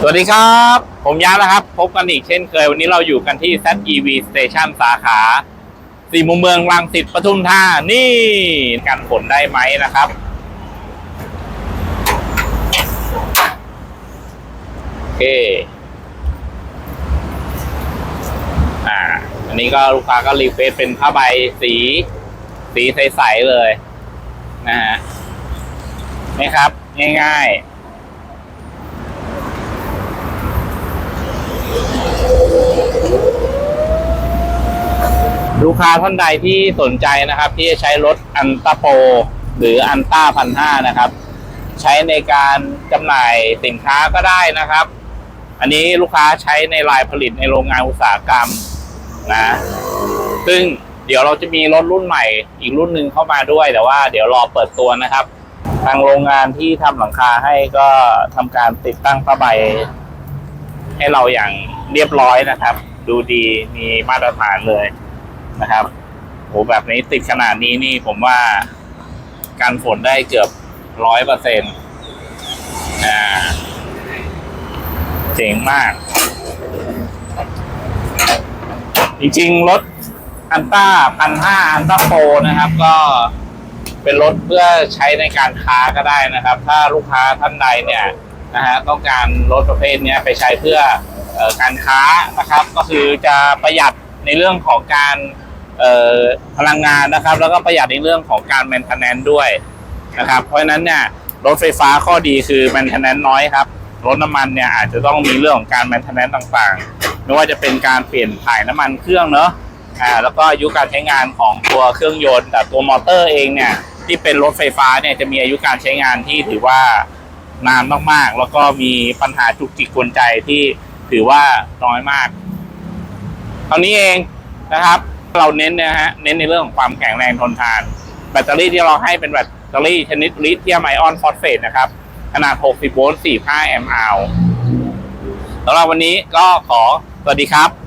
สวัสดีครับ ผมยานะครับ พบกันอีกเช่นเคย วันนี้เราอยู่กันที่ ZEV Station สาขาสี่มุมเมืองรังสิตปทุมธานี่การผลได้ไหมนะครับ โอเค อ่า อันนี้ก็ลูกค้าก็รีเควสเป็นผ้าใบสี สีใส ๆ เลย นะฮะนี่ครับ ง่าย ๆ ลูกค้าท่านใดที่สนใจนะครับ ที่จะใช้รถอันตาโปหรืออันต้าพันห้านะครับ ใช้ในการจำหน่ายสินค้าก็ได้นะครับ อันนี้ลูกค้าใช้ในลายผลิตในโรงงานอุตสาหกรรมนะ ซึ่งเดี๋ยวเราจะมีรถรุ่นใหม่อีกรุ่นหนึ่งเข้ามาด้วย แต่ว่าเดี๋ยวรอเปิดตัวนะครับ ทางโรงงานที่ทำหลังคาให้ก็ทำการติดตั้งผ้าใบ ให้เราอย่างเรียบร้อยนะครับ ดูดีมีมาตรฐานเลย นะครับโหแบบนี้ติดขนาดนี้นี่ผมว่ากันฝนได้เกือบร้อยเปอร์เซ็นต์อ่าเจ๋งมาก จริงๆ รถอันต้าพันห้าอันต้าโปนะครับ ก็เป็นรถเพื่อใช้ในการค้าก็ได้นะครับ ถ้าลูกค้าท่านใดเนี่ยนะฮะต้องการรถประเภทนี้ไปใช้เพื่อออการค้านะครับ ก็คือจะประหยัดในเรื่องของการ พลังงานนะครับ แล้วก็ประหยัดในเรื่องของการ maintenance ด้วยนะครับ เพราะฉะนั้นเนี่ยรถไฟฟ้าข้อดีคือ maintenance น้อยครับรถน้ำมันเนี่ยอาจจะต้องมีเรื่องของการ maintenance ต่างๆ ไม่ว่าจะเป็นการเปลี่ยนถ่ายน้ำมันเครื่องเนอะอ่าแล้วก็อายุการใช้งานของตัวเครื่องยนต์แต่ตัวมอเตอร์เองเนี่ยที่เป็นรถไฟฟ้าเนี่ยจะมีอายุการใช้งานที่ถือว่านานมากๆ แล้วก็มีปัญหาจุกจิกกวนใจที่ถือว่าน้อยมากเท่านี้เองนะครับ เราเน้นนะฮะเน้นในเรื่องของความแข็งแรงทนทาน แบตเตอรี่ที่เราให้เป็นแบตเตอรี่ชนิดลิเธียมไอออนฟอสเฟตนะครับ ขนาด 60 โวลต์ 45 แอมป์อาวสำหรับวันนี้ก็ขอสวัสดีครับ